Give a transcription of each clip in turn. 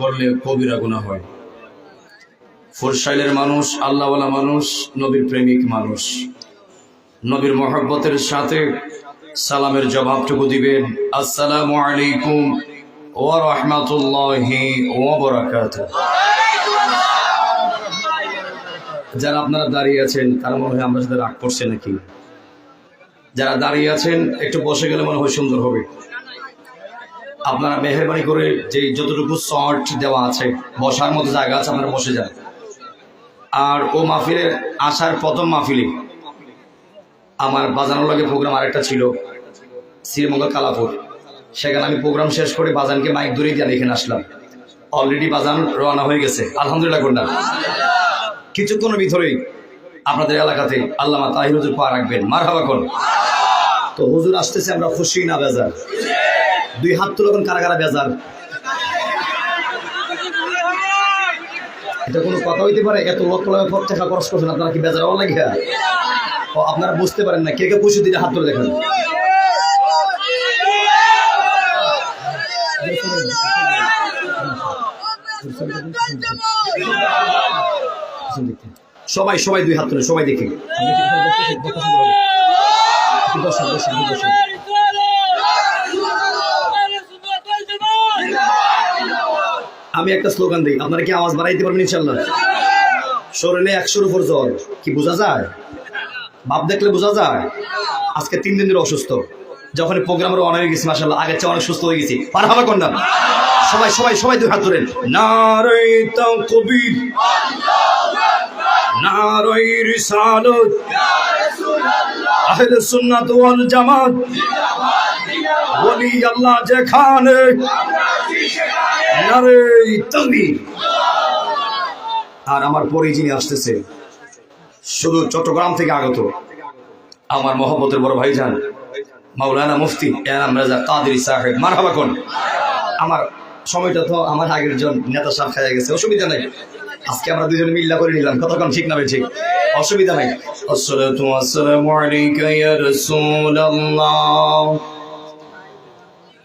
করলে কবিরা গুণা হয়। ফুরসাইলের মানুষ, আল্লাহওয়ালা মানুষ, নবীর প্রেমিক মানুষ। নবীর মহব্বতের সাথে সালামের জবাবটুকু দিবেন আসসালামু আলাইকুম ওয়া রাহমাতুল্লাহি বারাকাতুহু। যারা আপনারা দাঁড়িয়ে আছেন, তারা মনে হয় আমরা সাথে রাগ করছে নাকি? যারা দাঁড়িয়ে আছেন, একটু বসে গেলে মনে হয় সুন্দর হবে। আপনারা মেহরবানি করে যে যতটুকু শর্ট দেওয়া আছে, বসার মতো জায়গা আছে, আপনারা বসে যান। আর ও মাহফিলে আসার প্রথম মাহফিলে আমার বাজানোর লাগে প্রোগ্রাম আরেকটা ছিল, শ্রীমঙ্গল কালাপুর। সেখানে আমি প্রোগ্রাম শেষ করে বাজানকে মাইক ধরে দিয়ে এখানে আসলাম। অলরেডি বাজান রওনা হয়ে গেছে। আলহামদুলিল্লাহ করলাম কিছুক্ষণের ভিতরেই আপনাদের এলাকাতে আল্লামা তাহির হুজুর পা রাখবেন। মার হাবা কোন তো হুজুর আসতেছে, আমরা খুশি না বেজার। দুই হাত তুলে কোন কারা কারা বেজার। এটা কোনো কথা হইতে পারে? এত লক্ষ লক্ষ পথ টাকা খরচ করছেন আপনারা কি বেজার হওয়া লাগে ও আপনারা বুঝতে পারেন না কে কে খুশি দিলে হাত তুলে দেখেন। সবাই সবাই দুই হাত তুলে সবাই দেখে। আমি একটা স্লোগান দিই। আপনারা কি আওয়াজ বাড়াইতে পারবেন ইনশাল্লাহ শরীরে একশোর উপর জ্বর, কি বোঝা যায়? ভাব দেখলে বোঝা যায়? আজকে তিন দিন ধরে অসুস্থ। যখন প্রোগ্রামের অনেক গেছি মাসাল্লাহ আগের চেয়ে অনেক সুস্থ হয়ে গেছি। পার হাবা কন্যা, সবাই সবাই সবাই দুই হাত ধরেন। নারে কবির নারই রিসালত, আহলে সুন্নাত ওয়াল জামাত ওলি আল্লাহ যেখানে। আর আমার পরে যিনি আসতেছে, শুধু চট্টগ্রাম থেকে আগত, আমার মহব্বতের বড় ভাইজান, মাওলানা মুফতি এনাম রাজা কাদেরি সাহেব। কোন। আমার সময়টা তো আমার আগের জন নেতা সাহেব খাইয়া গেছে, অসুবিধা নাই। আজকে আমরা দুজন মিল্লা করে নিলাম কতক্ষণ ঠিক না ভাই ঠিক? অসুবিধা নাই। ওয়াসসালামু আলাইকা ইয়া রাসূলুল্লাহ।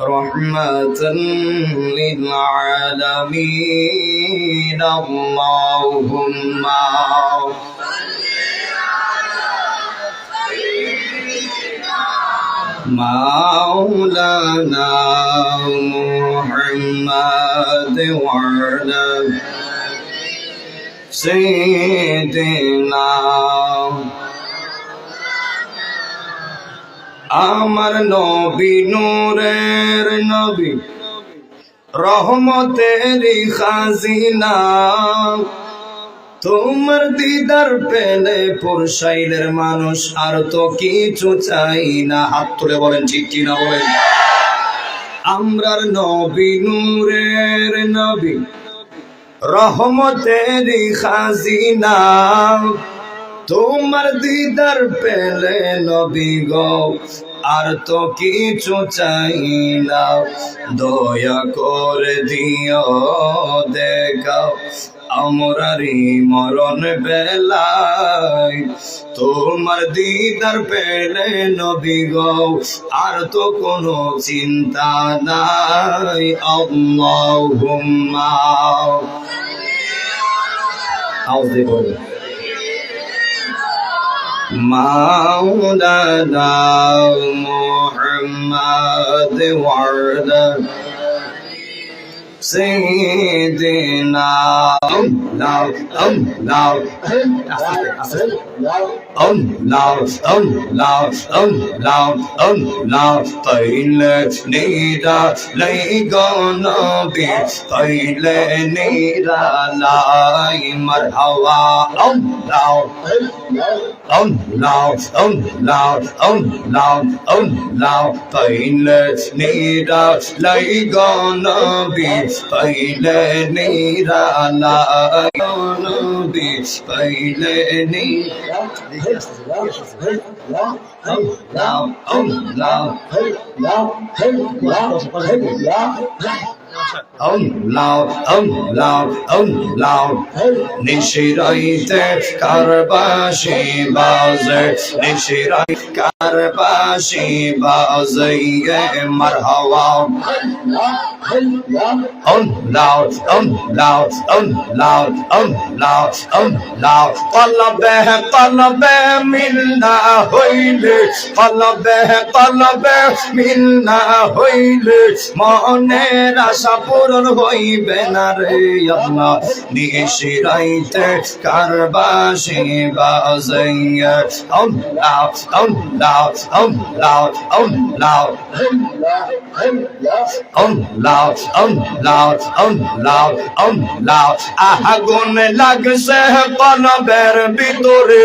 رحمة للعالمين. اللهم مولانا محمد وعلى سيدنا আমার নবী নূরের নবী। রহমতের খাজিনা। তোমার দিদার পেলে পুরসাইলের মানুষ আর তো কিছু চাই না। হাত তুলে বলেন, ঠিক কিনা বলেন? আমরার নবী নূরের নবী। রহমতের খাজিনা। তোমার দিদার পেলে নবী গো, আর তো কিছু চাই না। দয়া করে দিও, দেখাও আমরারি মরণ বেলায়। তোমার দিদার পেলে নবী গো, আর তো কোনো চিন্তা নাই। আল্লাহুম্মা। দিয়ে বলুন। مولانا محمد وعلى سيدنا الله الله الله الله الله الله طيل نيدا ليقون بي طيل نيدا لاي مرحبا الله الله الله الله الله طيل نيدا ليقون بي pile ni ra la yonu dis pile ni la la la la la la la la la Om lao, om lao, om lao. Nishiraite karbashi bazer, nishiraite karbashi bazer. Ye marhawa. Om lao, om lao, om lao, om lao, om lao. Talabe, talabe minna hoile, talabe, talabe minna hoile. Mone ras আশা পূরণ হইবে না রে আল্লাহ। নিশি রাইতে কারবাসি বাজেঙ্গে আউন লাউ আউন লাউ আউন লাউ আউন লাউ আউন লাউ আউন লাউ আউন লাউ আউন লাউ আগুন লাগছে কলবের ভিতরে।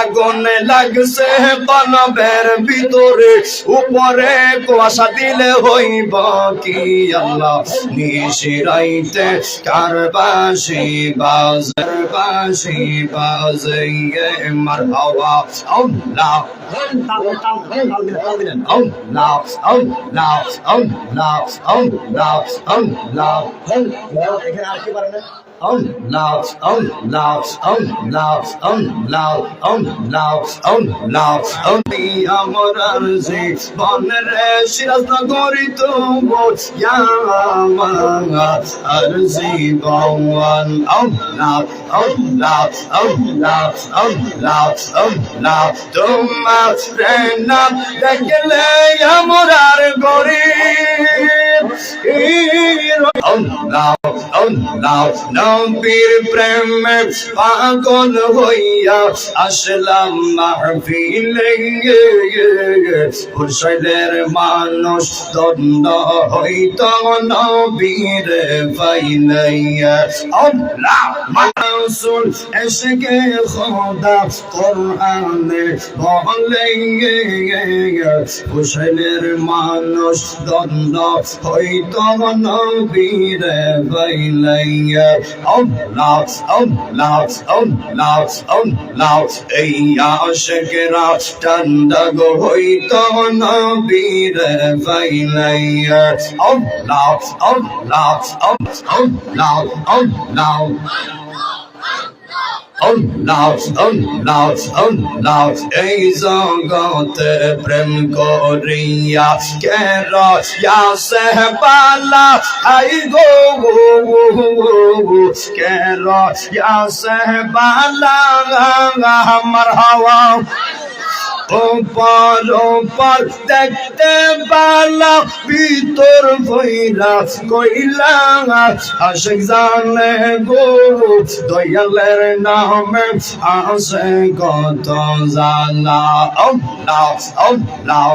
আগুন লাগছে কলবের ভিতরে। উপরে কুয়াশা দিলে হইব কি আল্লাহ? মিশিরাইতে কার পাশে বাজার পাশে বাজেঙ্গে মার হাওয়া Allah Allah Allah Allah Allah Allah Allah own love, own love, own love, own love, own love, own love, own আমার আরজে বনের শিরাজ নগরী তোমার আমার আরজে বন own love, own love, own love, own love, own love তোমার প্রেরণা দেখলে আমার আর নবীর প্রেমে পাগল হইয়া আসলাম মাহফিলে মানুষ দন্ড হইত নবীর এসে গে খোদা কোরআনে বলেন হুসেনের মানুষ দন্ড হয়তো নবীরে বাইলাইয়া ওম লাউস ওম লাউস ওম লাউস ওম লাউস এই আশকেরা টান্দা গো হয়তো নবীরে বাইলাইয়া ওম লাউস ওম লাউস ওম ওম লাউস ওম লাউস লাউস অন লাউস অন লাউস এই জগতে প্রেম করিয়া কে রসিয়া সেহবালা হাই গো কে রসিয়া সেহবালা আমার হাওয়া ওপর ওপর, দেখতে পালা ভিতর ভৈরা কইলা আশেক জানে গো, দয়ালের নামে আসে কত জানা ও নাও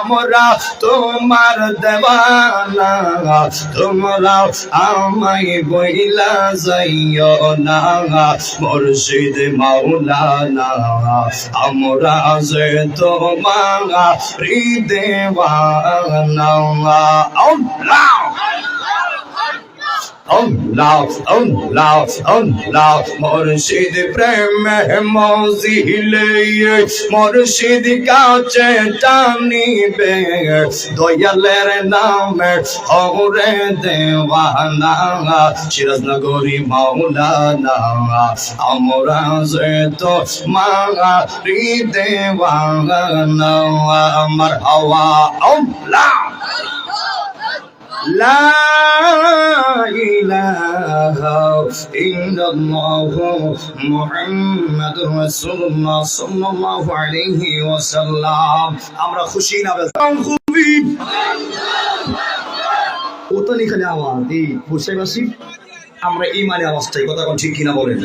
আমরা তোমার দেওয়ানা, তোমরা আমায় বইলা যাইও না মুর্শিদ মাওলানা, আমরা যে তোমার হৃদেওয়ানা আল্লাহ! আল্লাহ আল্লাহ আল্লাহ মুর্শিদ প্রেম মজিলে মুর্শিদ কাছে টানিবে দয়ালের নামে ওরে দেওয়ানা। সিরাজনগরী মাওলানা, আমরা যে তো মাগা দেওয়ানা। আমার হাওয়া আল্লাহ لا إله إلا الله محمد رسول الله صلى الله عليه وسلم আমরা খুশি না বেজার খুবই ফুলদানি খালি আমার এই পুরসাইবাসী আমরা এই মানে আওয়াজ কথা কোন ঠিক কিনা বলেন।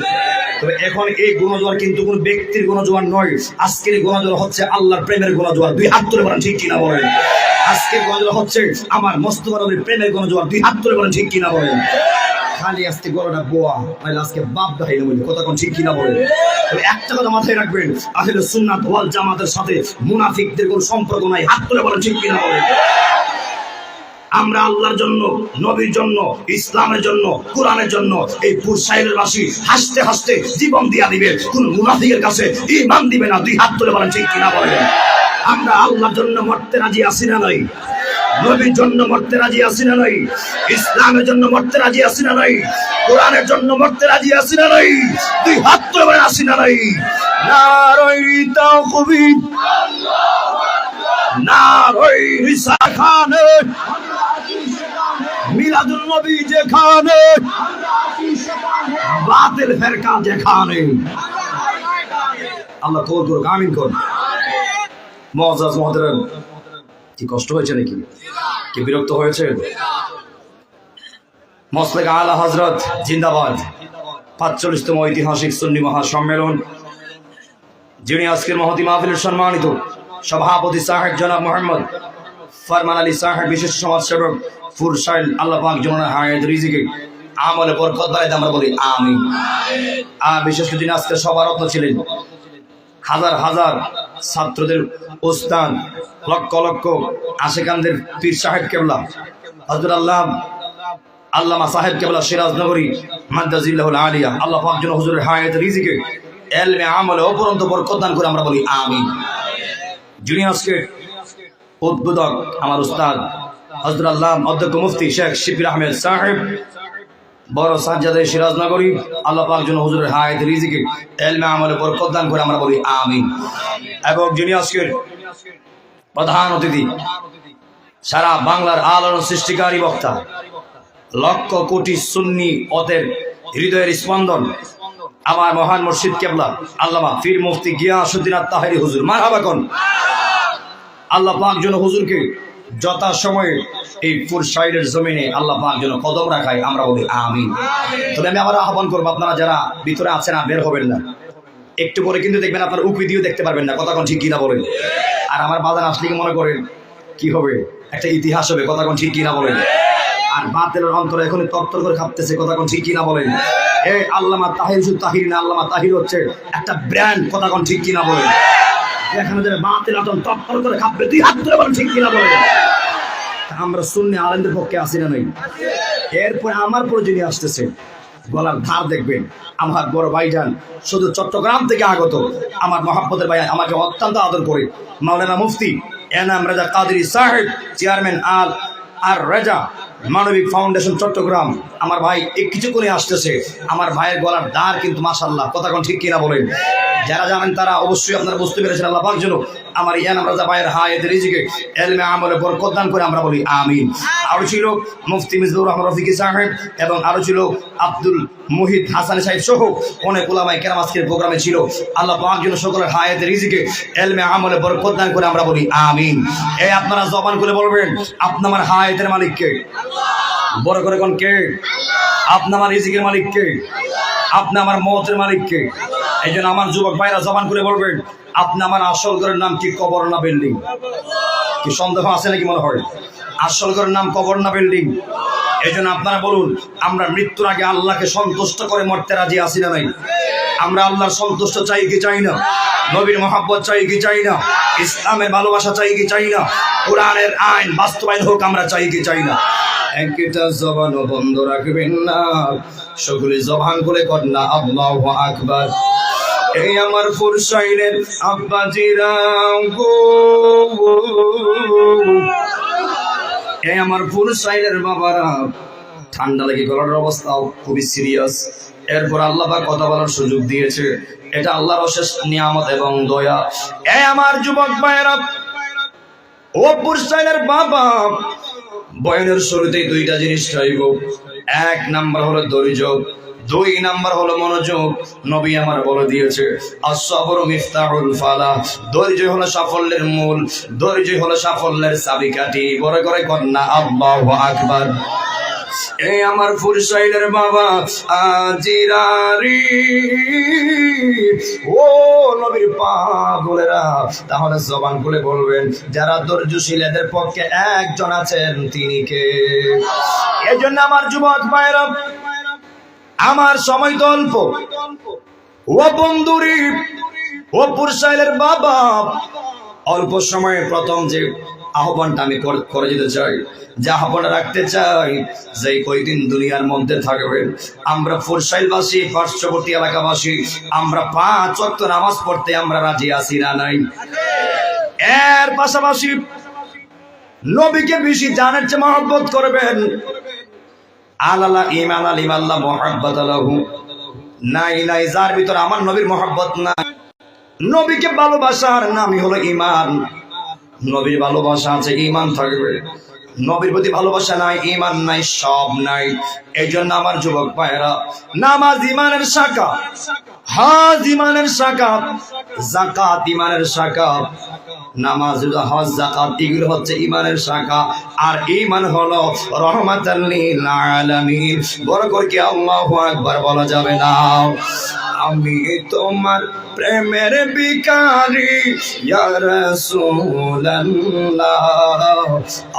তবে এখন এই গুণজোয়ার কিন্তু কোন ব্যক্তির গুণজোয়ার নয়। আজকের গুণজোয়ার হচ্ছে আল্লাহর প্রেমের গুণজোয়ার দুই হাত তুলে বলেন ঠিক কিনা বলেন। আজকের গুণজোয়ার হচ্ছে আমার মোস্তফা নবীর প্রেমের গুণজোয়ার দুই হাত তুলে বলেন ঠিক কিনা বলেন। খালি আজকে গলাটা বোয়া নাহলে আজকে বাপ দেখাই না বলি কথা কোন ঠিক কিনা বলেন। একটা কথা মাথায় রাখবেন আসলে সুন্নাত ওয়াল জামাতের সাথে মুনাফিকদের কোন সম্পর্ক নাই। হাত তুলে বলেন ঠিক কিনা বলেন। আমরা আল্লাহর জন্য, নবীর জন্য, ইসলামের জন্য, কোরআনের জন্য এই পুর সাহেবের বাসী হাসতে হাসতে জীবন দিয়া দিবে কোন মুনাফিকের কাছে ইমান দিবে না, দুই হাত তুলে বলেন, ঠিক কিনা বলেন? আমরা আল্লাহর জন্য মরতে রাজি আছি না নাই? নবীর জন্য মরতে রাজি আছি না নাই? ইসলামের জন্য মরতে রাজি আসি না নাই? কোরআনের জন্য মরতে রাজি আছি না নাই? দুই হাত তুলে বলেন আসি না নাই? নারই তাওকবির নারই রিসাখানে মিলাদুল নবী যেখানে, বাতিল ফেরকা যেখানে। আল্লাহ কবুল করুক, আমিন কর মজাজ মহতরম কি কষ্ট হয়েছে নাকি? কি বিরক্ত হয়েছে? মসলেক আলা হজরত জিন্দাবাদ, পাঁচচল্লিশতম ঐতিহাসিক সুন্নি মহাসম্মেলন। যিনি আজকের মহতি মাহফিলের সম্মানিত সভাপতি সাহেব জনাব মোহাম্মদ ফরমান আলী সাহেব, বিশেষ সমাজ সমাজসেবক ফুরসাইল, আল্লাহ পাক জনার হায়াত রিজিকে আমলে বরকত বাড়াইতে আমরা বলি আমি আর বিশেষ করে যিনি আজকে সভারত্ন ছিলেন। হাজার হাজার ছাত্রদের ওস্তাদ, লক্ষ লক্ষ আশেকানদের পীর সাহেব কেবলা হজরত আল্লাহ, আল্লামা সাহেব কেবলা, সিরাজনগরী মাদ্দাজিল্লাহুল আলিয়া, আল্লাহ পাক জন হুজুরের হায়াত রিজিকে এলমে আমলে অপরন্ত বরকত দান করে আমরা বলি, আমিন। যিনি আজকে উদ্বোধক আমার উস্তাদ হজরত আল্লাহ অধ্যক্ষ মুফতি শেখ শিবির আহমেদ সাহেব, বড় সাজ্জাদে সিরাজনগরী, আল্লাহ পাক জন হুজুরের হায়াত রিজিকে এলমে আমলে বরকত দান করে আমরা বলি, আমিন। এবং যিনি আজকের প্রধান অতিথি, সারা বাংলার আলোড়ন সৃষ্টিকারী বক্তা, লক্ষ কোটি সুন্নি ওদের হৃদয়ের স্পন্দন, আমার মহান মুর্শিদ কেবলা, আল্লামা ফির মুফতি গিয়াসুদ্দিন তাহারি হুজুর মার হাবাকন আল্লাহ পাক যেন হুজুরকে যথা সময়ে এই ফুর সাইডের জমিনে আল্লাহ পাক যেন কদম রাখায়, আমরা বলি আমিন। তবে আমি আবার আহ্বান করব, আপনারা যারা ভিতরে আছেন আর বের হবেন না, একটু পরে কিন্তু দেখবেন আপনার উঁকি দিয়েও দেখতে পারবেন না কথা কোন ঠিক কিনা বলেন। আর আমার বাজার আসলে মনে করেন? কি হবে? একটা ইতিহাস হবে কথা কোন ঠিক কিনা বলেন। আর বাতিলের অন্তরে এখন তত্তর করে খাপতেছে কথা কোন ঠিক কিনা বলেন। এই আল্লামা তাহির তাহির না আল্লামা তাহির হচ্ছে একটা ব্র্যান্ড কথা কোন ঠিক কিনা বলেন। এখানে তত্তর করে তুই হাত ধরে বলেন ঠিক কিনা বলেন তা আমরা পক্ষে আসি না নাই? এরপরে আমার আসতেছে, গলার ধার দেখবেন, আমার বড় ভাইজান, শুধু চট্টগ্রাম থেকে আগত, আমার ভাই আমাকে অত্যন্ত আদর করে। মাওলানা মুফতি এনাম রাজা কাদরি সাহেব, চেয়ারম্যান আল আর রেজা মানবিক ফাউন্ডেশন চট্টগ্রাম। আমার ভাই এই কিছুক্ষণে আসতেছে, আমার ভাইয়ের গলার দ্বার কিন্তু মাসাল্লাহ কথা ঠিক কিনা বলেন? যারা জানেন তারা অবশ্যই আপনারা বুঝতে পেরেছেন আল্লাহ পাক জন্য আমার ইয়ান রাজা ভাইয়ের হায়াত রিজিকে এলমে আমলে বরকত দান করে আমরা বলি আমিন। আরও ছিল মুফতি মিজুর রহমান রফিকি সাহেব এবং আরও ছিল আব্দুল মুহিদ হাসান সাহেব সহ অনেক ওলামাই কেরাম আজকের প্রোগ্রামে ছিল। আল্লাহ পাক জন্য সকলের হায়াত রিজিকে এলমে আমলে বরকত দান করে আমরা বলি আমিন। এই আপনারা জবান করে বলবেন আপনার আমার হায়াতের মালিককে বড় করে কোন কে? আপনি আমার রিজিকের মালিক কে? আপনি আমার মতের মালিক কে? এই জন্য আমার যুবক ভাইরা জবান করে বলবেন, আপনি আমার আসল ঘরের নাম কি? কবর না বিল্ডিং? কি সন্দেহ আছে নাকি মনে হয়? আসল ঘরের নাম কবর না বিল্ডিং? এই জন্য আপনারা বলুন, আমরা মৃত্যুর আগে আল্লাহকে সন্তুষ্ট করে মরতে রাজি আছি না নাই? আমরা আল্লাহর সন্তুষ্ট চাই কি চাই না? নবীর মহাব্বত চাই কি চাই না? ইসলামের ভালোবাসা চাই কি চাই না? কোরআনের আইন বাস্তবায়ন হোক, আমরা চাই কি চাই না? একটা জবানও বন্ধ রাখবেন না। সকলে জবান করে কর না, আল্লাহ আকবার। এই আমার ফুরসাইনের আব্বাজিরা গো এই আমার ফুরসাইনের বাবারা। ঠান্ডা লেগে গলার অবস্থাও খুবই সিরিয়াস। এরপর আল্লাহ পাক কথা বলার সুযোগ দিয়েছে। এটা আল্লাহর অশেষ নিয়ামত এবং দয়া। এ আমার যুবক ভাইয়েরা, ও পুরসাইনের বাবা, বয়নের শুরুতেই দুইটা জিনিস চাইব। এক নাম্বার হলো ধৈর্য। দুই নাম্বার হলো মনোযোগ। নবী আমার বলে দিয়েছে আসবর মিফতাহুল ফালা। ধৈর্য হলো সাফল্যের মূল ধৈর্য হলো সাফল্যের চাবিকাঠি। বড় করে কন্যা আল্লাহু আকবার। এই আমার ফুরসাইলের বাবা, আজিরারি। ও নবীর পাগলেরা তাহলে জবান খুলে বলবেন, যারা ধৈর্যশীল এদের পক্ষে একজন আছেন, তিনি কে? এই জন্য আমার যুবক ভাইরা আমার সময় তো অল্প। ও বন্ধুরি, ও পুরসাইলের বাবা, অল্প সময়ে প্রথম যে আহ্বানটা আমি করে যেতে চাই, যে আহ্বানটা রাখতে চাই, যে কয়দিন দুনিয়ার মধ্যে থাকবেন আমরা ফুরসাইলবাসী পার্শ্ববর্তী এলাকাবাসী, আমরা পাঁচ ওয়াক্ত নামাজ পড়তে আমরা রাজি আছি না নাই? এর পাশাপাশি নবীকে বেশি জানার চেয়ে মহব্বত করবেন। আলালা ইমান আলিম আল্লাহ মহাব্বত আলাহু নাই নাই, যার ভিতরে আমার নবীর মহাব্বত নাই। নবীকে ভালোবাসার নামই হলো ইমান নবীর ভালোবাসা আছে ইমান থাকবে। নবীর প্রতি ভালোবাসা নাই ইমান নাই, সব নাই। এই জন্য আমার যুবক ভাইয়েরা, নামাজ ইমানের শাখা, হাজ ইমানের শাখা জাকাত ইমানের শাখা, নামাজ, হজ জাকাত এগুলো হচ্ছে ইমানের শাখা। আর ইমান হলো রহমাতাল লিল আলামিন। বড় করে কি আল্লাহু আকবার বলা যাবে না। আমি তোমার প্রেমের বিকারি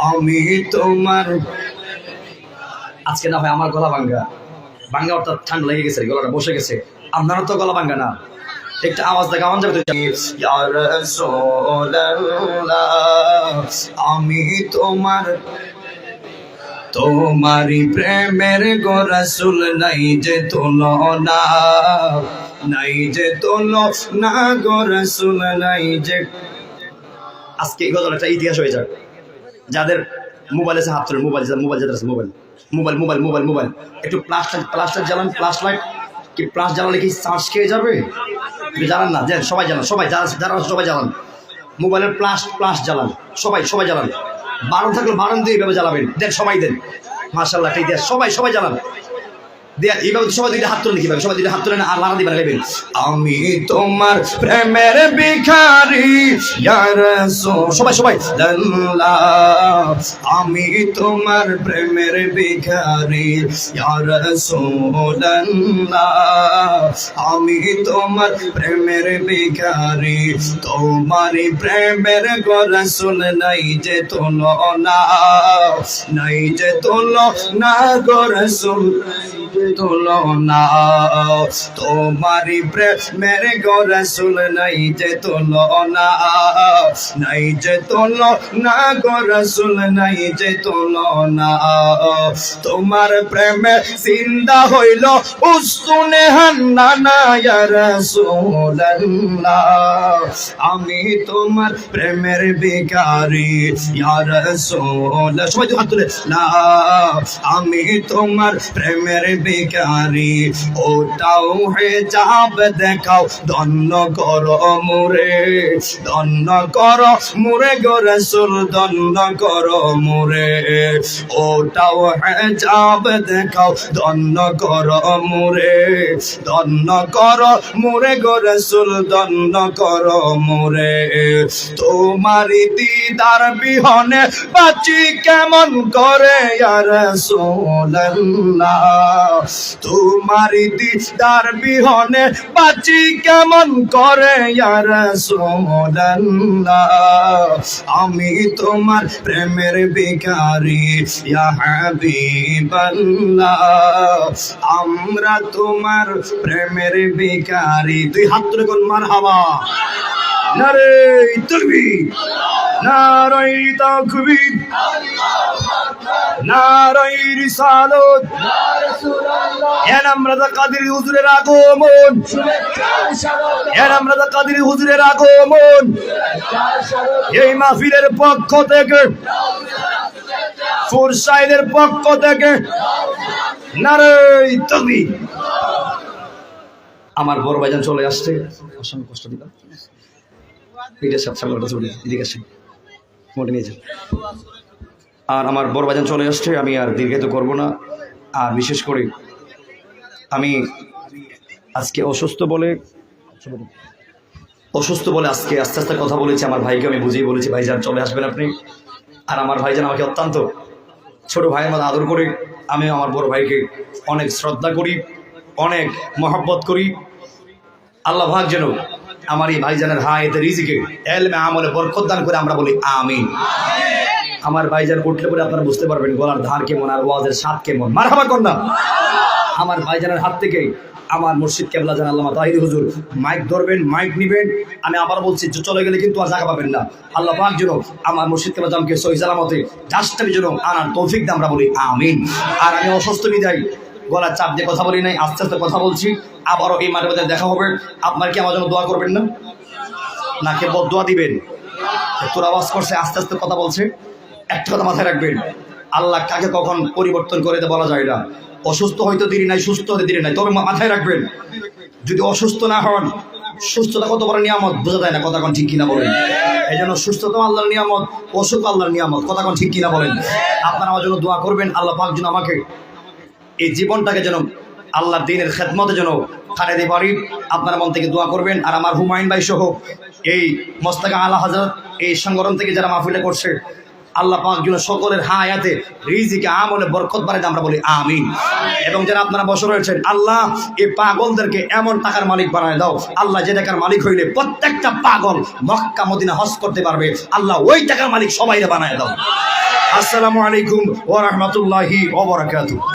আমি তোমার আজকে না হয় আমার গলা ভাঙ্গা। ভাঙ্গা অর্থাৎ ঠান্ডা লেগে গেছে, গলাটা বসে গেছে। আপনারও তো গলা ভাঙ্গা না। একটা আওয়াজ দেখা আমার যাবে আমি তোমার তোমারি প্রেমের গোরসুল নাই যে তুলনা নাই যে তুলনা গোরসুল নাই যে। আজকে এই গজলটা ইতিহাস হয়ে যাক। যাদের মোবাইল আছে, হাত ধরে মোবাইল মোবাইল, যাদের আছে mobile. Mobile mobile mobile mobile. একটু প্লাস্টার প্লাস্টার জ্বালান প্লাস লাইট কি প্লাস জ্বালালে কি চার্জ খেয়ে যাবে? জানান না, দেন, সবাই জানান সবাই, যারা যারা সবাই জ্বালান। মোবাইলের প্লাস প্লাস জ্বালান, সবাই সবাই জ্বালান। বারণ থাকলে বারণ দিয়ে এভাবে জ্বালাবেন। দেন সবাই দেন। মার্শাল্লাহ ঠিক সবাই সবাই জ্বালান। দিয়ে এইভাবে সবাই দুইটা হাত তুলে কীভাবে? সবাই দুইটা হাত তুলে আর লারা দিবেন গাইবেন আমি তোমার প্রেমের ভিখারি সবাই সবাই। আমি তোমার প্রেমের ভিখারি আমি তোমার প্রেমের ভিখারি। তোমারই প্রেমের গো রাসূল নাই যে তোলো না, নাই যে তোলো না গো তোমারই প্রেমের গো রাসূল নাই যে নাই যে নাই যে তোমার প্রেমে হইল উসুনে হান্না না আমি তোমার প্রেমের বেকারি ইয়া রাসূল সবাই হাত তুলে। না, আমি তোমার প্রেমের বেকারি ওটাও হে যাব দেখাও ধন্য করো মুরে, ধন্য করো মুরে গো রাসূল, ধন্য করো মুরে। ওটাও হে যাব দেখাও ধন্য করো মুরে, ধন্য করো মুরে গো রাসূল, ধন্য করো মুরে। তোমারি দিদার বিহনে বাঁচি কেমন করে, ইয়া রাসূলুল্লাহ? তোমারি দিদার বিহনে বাঁচি কেমন করে? আর আমি তোমার প্রেমের বেকারি আমরা তোমার প্রেমের বেকারি তুই হাত তুলে কোন মার হাওয়া নারে তুলবি নারাই তাকবীর। নারাই রিসালত দা কাদের আমরা কাদের এই মাহফিলের পক্ষ থেকে ফুরসাইদের পক্ষ থেকে নারাই তাকবীর আমার বড় ভাইজান চলে আসছে। অসংখ্য কষ্ট দিলাম। সামনে চলে এদিকে আসেন। মোটে নিয়ে যান। আর আমার বড় ভাইজান চলে আসছে, আমি আর দীর্ঘায়িত করব না। আর বিশেষ করে আমি আজকে অসুস্থ বলে অসুস্থ বলে আজকে আস্তে আস্তে কথা বলেছি, আমার ভাইকে আমি বুঝিয়ে বলেছি ভাই ভাইজান, চলে আসবেন আপনি। আর আমার ভাইজান আমাকে অত্যন্ত ছোট ভাইয়ের মতো আদর করে, আমি আমার বড় ভাইকে অনেক শ্রদ্ধা করি, অনেক মহব্বত করি। আল্লাহ ভাগ যেন আমার এই ভাইজানের হায়াতে রিজিকে এলমে আমলে বরকত দান করে আমরা বলি আমিন। আমার ভাইজান উঠলে পরে আপনারা বুঝতে পারবেন, গলার ধার কেমন আর ওয়াজের স্বাদ কেমন মার হাবা কন্যা! আমার ভাইজানের হাত থেকে আমার মুর্শিদ কেবলা জান আল্লাহ তাহির হুজুর মাইক ধরবেন, মাইক নিবেন। আমি আবার বলছি, যে চলে গেলে কিন্তু আর জায়গা পাবেন না। আল্লাহ পাক যেন আমার মুর্শিদ কেবলা জামকে সহি সালামতে জাস্টামি যেন আনার তৌফিক দিয়ে আমরা বলি, আমিন। আর আমি অসুস্থ বিদায়, গলার চাপ দিয়ে কথা বলি নাই, আস্তে আস্তে কথা বলছি। আবারও এই মাঠে দেখা হবে। আপনার কি আমার জন্য দোয়া করবেন না? নাকি দোয়া দিবেন? তোর আওয়াজ করছে, আস্তে আস্তে কথা বলছে। একটা কথা মাথায় রাখবেন। আল্লাহ কাকে কখন পরিবর্তন করে বলা যায় না। অসুস্থ হয়তো দেরি নাই, সুস্থ হতে দেরি নাই। তবে মাথায় রাখবেন, যদি অসুস্থ না হন, সুস্থতা কত বড় নিয়ামত? বোঝা যায় না কথা কোন ঠিক কিনা বলেন। এই জন্য সুস্থতা আল্লাহর নিয়ামত, অসুখ আল্লাহর নিয়ামত, কথা কোন ঠিক কিনা বলেন। আপনারা আমার জন্য দোয়া করবেন, আল্লাহ পাক যেন আমাকে এই জীবনটাকে যেন আল্লাহর দিনের খেদমতে যেন খাটাইতে পারি। আপনারা মন থেকে দোয়া করবেন, আর আমার হুমায়ুন ভাই সহ এই মোস্তাকা আল্লাহ হাজার এই সংগঠন থেকে যারা মাহফিলে করছে আল্লাহ পাক যেন সকলের হায়াতে রিজিকে আমলে বরকত বাড়ে আমরা বলি আমিন। এবং যারা আপনারা বসে রয়েছেন আল্লাহ এই পাগলদেরকে এমন টাকার মালিক বানায় দাও আল্লাহ যে টাকার মালিক হইলে প্রত্যেকটা পাগল মক্কা মদিনা হজ করতে পারবে আল্লাহ ওই টাকার মালিক সবাই বানায় দাও। আসসালামু আলাইকুম ওয়া রাহমাতুল্লাহি ওয়া বারাকাতুহু।